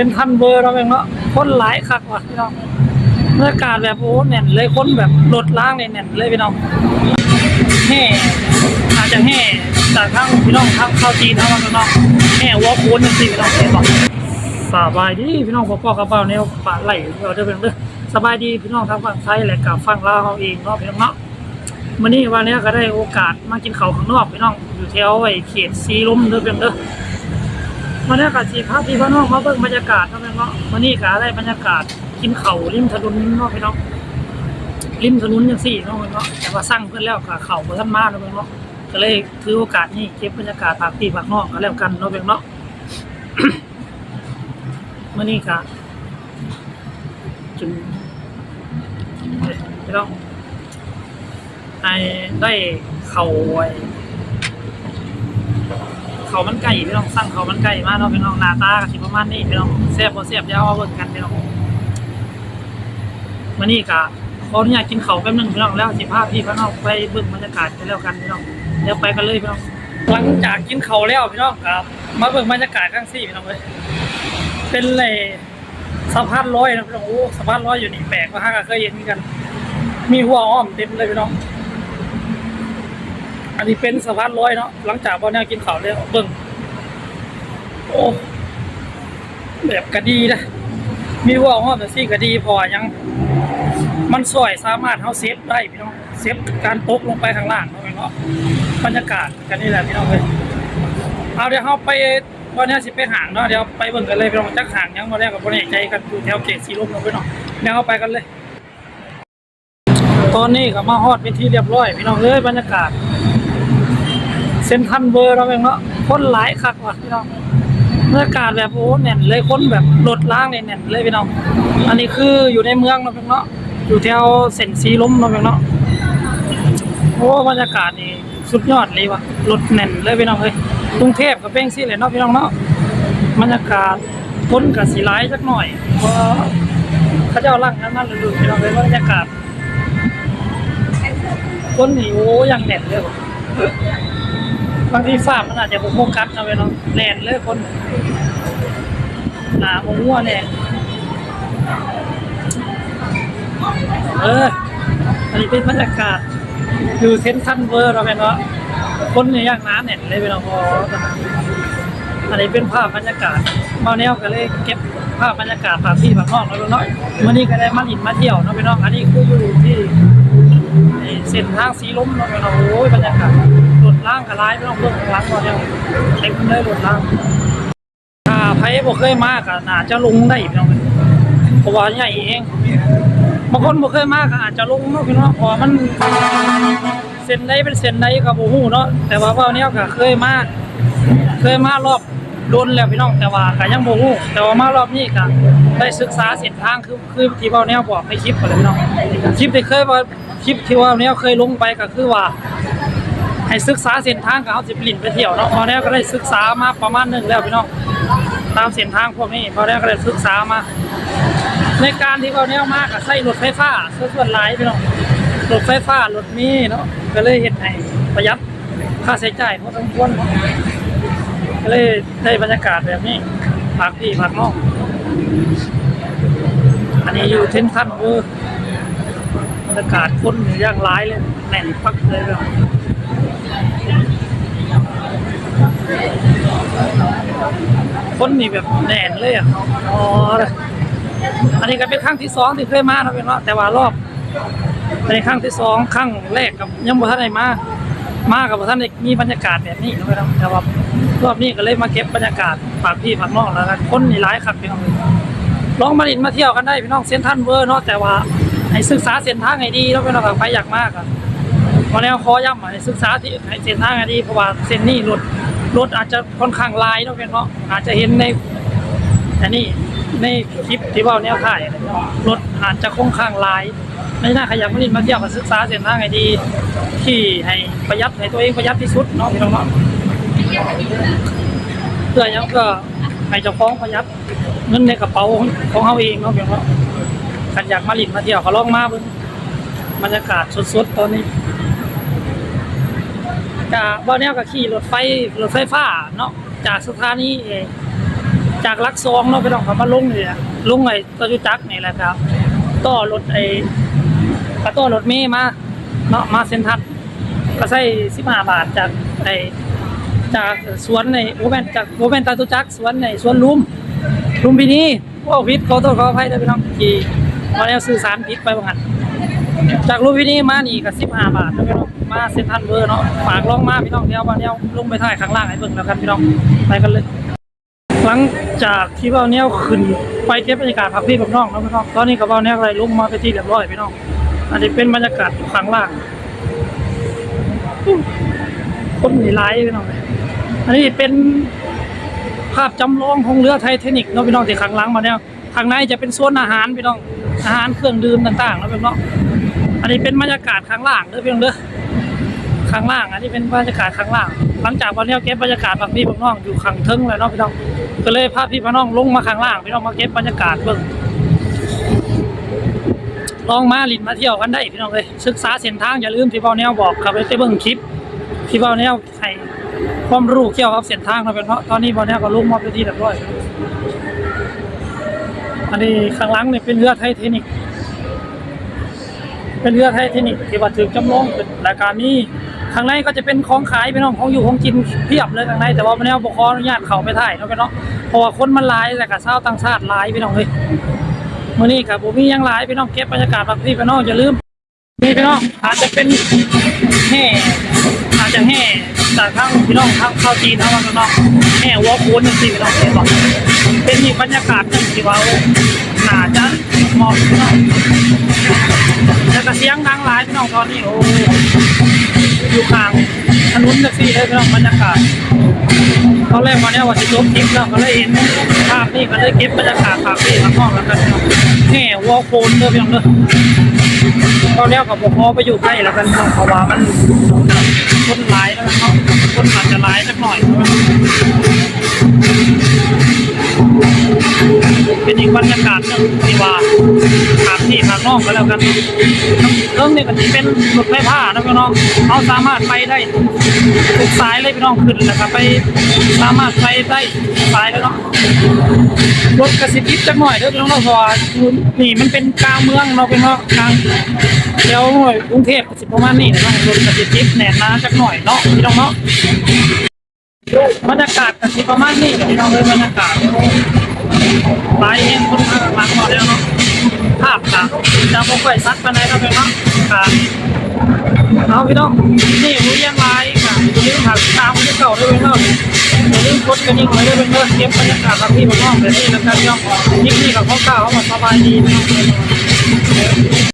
เป็นทันเบอร์เราเองเนาะคนหลายคักว่ะพี่น้องบรรยากาศแบบโอ้แน่นเลยคนแบบรถล้างเนี่ยแน่นเลยพี่น้องแห่อาจจะแห่จากทางพี่น้องทางเข้าจีนทางมันเนาะแห่วอล์กวนจังซี่พี่น้องเห็นบ่สบายดีพี่น้องพ่อพ่อกระเป๋าแนวปลาไหลเราเด้อพี่องเด้อสบายดีพี่น้องทางฝั่งไทยและกับฝั่งลาวเราเองเนาะพี่น้องเนาะวันนี้วันนี้ก็ได้โอกาสมากินข้าวข้างนอกพี่น้องอยู่แถวไอ้เขตสีลมเด้อเพียงเด้อ วันนี้ก็สิพาพี่พี่น้องมาเบิ่งบรรยากาศเท่านั้นเนาะวันนี้ก็ได้บรรยากาศกินเข้าริมถนนเนาะพี่น้องริมถนนจังซี่เนาะพี่น้องแต่ว่าสั่งเพิ่นแล้วก็ข้าวบ่ทันมากเนาะพี่น้องก็เลยถือโอกาสนี้เก็บบรรยากาศภาคพี่ภาคน้องก็แล้วกันเนาะพี่น้องมื้อนี้ก็จึงพี่น้องไอ้ได้เข่าไอ้ เขามันไก่พี่น้องสั่งเขามันไก่มาเนาะพี่น้องหน้าตาก็สิประมาณนี้พี่น้องแซ่บบ่แซ่บเดี๋ยวเอามาเบิ่งกันพี่น้องมื้อนี้ก็ขออนุญาตกินข้าวแป๊บนึงพี่น้องแล้วสิพาพี่พี่น้องไปเบิ่งบรรยากาศกันแล้วกันพี่น้องเดี๋ยวไปกันเลยพี่น้องหลังจากกินข้าวแล้วพี่น้องครับมาเบิ่งบรรยากาศข้างซี่พี่น้องเอ้ยเป็นเลยสะพานลอยนะพี่น้องโอ้สะพานลอยอยู่นี่แปลกว่ากเคยเห็นเหมือนกัน มีหัวอ้อมเต็มเลยพี่น้อง อันนี้เป็นสะพานลอยเนาะหลังจากวันนี้กินข้าวแล้วเบิ่งโอ้แบบกระดีนะมีหัวอ้อมแต่ซี่กระดีพอยัง มันสวยสามารถเฮาเซฟได้พี่น้องเซฟการตกลงไปข้างล่างเนาะพี่น้องบรรยากาศกันนี่แหละพี่น้องเลยเอาเดี๋ยวเฮาไปวันนี้สิไปห่างเนาะเดี๋ยวไปเบิ่งกันเลยพี่น้องจักห่างยังมาแรกกับบ่แน่ใจกันอยู่แถวเขตสีลมเนาะพี่น้องเดี๋ยวเฮาไปกันเลย ตอนนี้ก็มาฮอดเป็นที่เรียบร้อยพี่น้องเอ้ยบรรยากาศ เซ็นทรัลเบอร์เราเองเนาะคนหลายคักว่ะพี่น้องบรรยากาศแบบโอ้แน่นเลยคนแบบรถล้างเนี่ยแน่นเลยพี่น้อง อันนี้คืออยู่ในเมืองเนาะพี่น้องเนาะอยู่แถวเส้นสีล้มเนาะพี่น้องเนาะโอ้บรรยากาศนี่สุดยอดเลยว่ะรถแน่นเลยพี่น้องเอ้ยกรุงเทพก็เป็นสิเลยเนาะพี่น้องเนาะบรรยากาศคนกับสีร้ายจักหน่อยเพราะเขาเจ้าล่างนั้นนั่นเลยดูพี่น้องเลยบรรยากาศคนนี่โอ้ยังแน่นเลยว่ะ บางทีฟ้ามันอาจจะบ่โฟกัสนะเว้ยเนาะแน่นเลยคนหนาหัวเนี่ยเออ อันนี้เป็นบรรยากาศอยู่เซนทันเวอร์เราเป็นเนาะคนเนี่ยย่างน้ำแน่นเลยเป็นเนาะพออันนี้เป็นภาพบรรยากาศมาแนวก็เลยเก็บภาพบรรยากาศภาพที่ภาพนอกแล้วเนาะวันนี้ก็ได้มาลินมาเที่ยวเนาะพี่น้องอันนี้คืออยู่ที่ เส้นทางสีล้มเนาะพี่น้องโอ้ยบรรยากาศรถล่างกับลายไม่ต้องเบิ่งข้างหลังก่อนเนี่ยเต็มเลยรถล่างถ้าไผบ่เคยมาก็น่าจะลงได้พี่น้องเพราะว่าใหญ่เองบางคนบ่เคยมาก็อาจจะลงเนาะพี่น้องเพราะมันเส้นใดเป็นเส้นใดก็บ่ฮู้เนาะแต่ว่าเว้าแนวก็เคยมาก เคยมารอบโดนแล้วพี่น้องแต่ว่าก็ยังบ่ฮู้แต่ว่ามารอบนี้ก็ได้ศึกษาเส้นทางคือคือที่เว้าแนวบอกในคลิปไปเลยพี่น้องคลิปที่เคยว่า คลิปที่ว่าแนวเคยลงไปก็คือว่า ให้ศึกษาเส้นทางกับเขาสิบลินไปเที่ยวเนาะพอแล้วก็ได้ศึกษามาประมาณหนึ่งแล้วพี่น้องตามเส้นทางพวกนี้พอแล้วก็ได้ศึกษามา ในการที่เขาแนวมากกับใช้รถไฟฟ้าส่วนหลายพี่น้องรถไฟฟ้ารถมีเนาะก็เลยเห็นให้ประหยัดค่าใช้จ่ายพอสมควรก็เลยได้บรรยากาศแบบนี้ผักพี่ผักน้องอันนี้อยู่เทนทันเวอร์ รยากาศคนอย่างร้ายเลยแน่นพักเลยพี่น้องคนนี่แบบแน่นเลยอะอ๋ออันนี้ก็เป็นครั้งที่สองที่เคยมานะเป็นว่าแต่ว่ารอบในครั้งที่สองครั้งแรกกับยังบ่ทันได้มามากับบ่ทันได้มีบรรยากาศแบบนี้นะครับแต่ว่ารอบนี้ก็เลยมาเก็บบรรยากาศฝากพี่ฝากน้องแล้วกันคนนี่หลายครับพี่น้องลองมาดินมาเที่ยวกันได้พี่น้องเส้นทันเวอร์เนาะแต่ว่า ให้ศึกษาเส้นทางให้ดีแล้วพี่น้องกับใครอยากมากอะมาแล้วขอย้ำให้ศึกษาที่ให้เส้นทางให้ดีเพราะว่าเส้นนี้รถรถอาจจะค่อนข้างลายเนาะเพื่อนเนาะอาจจะเห็นในแต่นี่ในคลิปที่ว่าแนวถ่ายรถอาจจะค่อนข้างลายไม่น่าขยันมาลินมาเที่ยวกับศึกษาเส้นทางให้ดีที่ให้ประหยัดให้ตัวเองประหยัดที่สุดเนาะพี่น้องเนาะเพื่อยังก็ให้เจ้าของประหยัดเงินในกระเป๋าของเขาเองเนาะพี่น้องเนาะ ขันอยากมาลินมาเที่ยวก็ลองมาเบิ่งบรรยากาศสดๆตอนนี้จากบ่อแนวก็ขี่รถไฟรถไฟฟ้าเนาะจากสถานีเออจากลักซองเนาะพี่น้องเขามาลงนี่แหละลงไอ้ตะจุจักนี่แหละครับต่อรถไอ้กระต่อรถเมย์มาเนาะมาเซ็นทรัลก็ใช้สิบห้าบาทจากไอ้จากสวนในโอเวนจากโอเวนตาตุจักสวนในสวนลุมลุมพินีว่าวิทย์ขอโทษขออภัยด้วยพี่น้องที่ มาแล้วสื่อสารผิดไปบางหันจากลุมพินีมานี่ก็สิบห้าบาทนะพี่น้องมาเซ็นทรัลเบอร์เนาะฝากลองมาพี่น้องเดี๋ยววันนี้ลงไปถ่ายข้างล่างให้เบิ่งแล้วกันพี่น้องไปกันเลย หลังจากที่เบ้าแนวขึ้นไปเก็บบรรยากาศพักพี่กับน้องแล้วพี่น้องตอนนี้กับเบ้าแนวอะไรลงมาไปที่เรียบร้อยพี่น้อง อันนี้เป็นบรรยากาศข้างล่างคนหนีไล่พี่น้องอันนี้เป็นภาพจำลองของเรือไททานิกเนาะพี่น้องที่ข้างล่างมาแนวข้างในจะเป็นโซนอาหารพี่น้อง อาหารเครื่องดื่มต่างๆเนาะพี่น้องอันนี้เป็นบรรยากาศข้างล่างเด้อพี่น้องเด้อข้างล่าง อันนี้เป็นบรรยากาศข้างล่าง หลังจากวันนี้เก็บบรรยากาศบางพี่บางน้องอยู่ข้างเทิงเลยเนาะพี่น้องก็เลยพาพี่พี่น้องลงมาข้างล่างพี่น้องมาเก็บบรรยากาศเบิ่งลองมาลินมาเที่ยวกันได้พี่น้องเลยศึกษาเส้นทางอย่าลืมที่เบาแนวบอกครับไปเบิ่งคลิปที่เบาแนวให้ความรู้เกี่ยวกับเส้นทางเนาเป็นเพราะตอนนี้เบาแนวก็ลงมาไปที่เรียบร้อย อันนี้ข้างหลังเนี่ยเป็นเรือไทเทานิกเป็นเรือไทเทานิกที่ว่าถึงจำลองเป็นรายการนี้ข้างในก็จะเป็นของขายพี่น้องของอยู่ของกินเพียบเลยข้างในแต่ว่าวันนี้บขออนุญาตเข้าไปถ่ายเนาะพี่น้องเพราะว่าคนมันหลายแต่กับชาวต่างชาติหลายพี่น้องเลยมื้อนี้ครับผมมียังหลายพี่น้องเก็บบรรยากาศบางที่พี่น้องอย่าลืมนี่พี่น้องอาจจะเป็นแห่อาจจะแห่จากทางพี่น้องทางเข้าวจีนทางวันพี่น้องแห่วอล์กวนจังซี่พี่น้องเห็นบ่ เป็นอีกบรรยากาศหนึงที่ว่าหนาจะเหมาะพี่น้องแล้วก็เสียงดังหลายพี่น้องตอนนี้โอ้อยู่ข้างถนนแท็กซี่เลยพี่น้องบรรยากาศตอนแรกมาเนี่ยว่าสิจบคลิปแล้วก็เลยเห็นภาพนี่ก็เลยเก็บบรรยากาศภาพนี่มาห้องแล้วกันพี่น้องแห่วอลโคนเด้อพี่น้องเด้อตอนแรกกับพอไปอยู่ใกล้แล้วกันเพราะว่ามันคนหลายแล้วเนาะคนอาจจะหลายสักหน่อย เป็นอีกบรรยากาศหนึ่งที่ว่าถามที่ทางนอกก็แล้วกันเรื่องนี้ก็จะเป็นรถไฟฟ้านะพี่น้องเขาสามารถไปได้ทุกสายเลยพี่น้องขึ้นแล้วก็ไปสามารถไปได้สายเลยเนาะรถกระสิบยิบจักหน่อยเด้อพี่น้องเนาพราะว่านี่มันเป็นกลางเมืองเนาเป็นเนาะกลางเดี๋ยวหน่วยกรุงเทพกสิประมาณนี้นะรถกระสิบยิบแหนนาจักหน่อยเนาะพี่น้องเนาะบรรยากาศกระสิประมาณนี้พี่น้องเลยบรรยากาศ หลายเห็นคนข้างหลังมาแล้วเนาะภาพค่ะจะบ่ค่อยซัดปานใดเนาะพี่น้องค่ะเอาพี่น้องนี่รู้ยังไงค่ะอย่าลืมหักตามที่เก่าด้วยเนาะอย่าลืมกดกระดิ่งไว้ด้วยเนาะเก็บบรรยากาศครับพี่น้องแต่นี้แล้วกันเนาะยิ่งนี่กับข้าวข้าวเขามาสบายดีพี่น้อง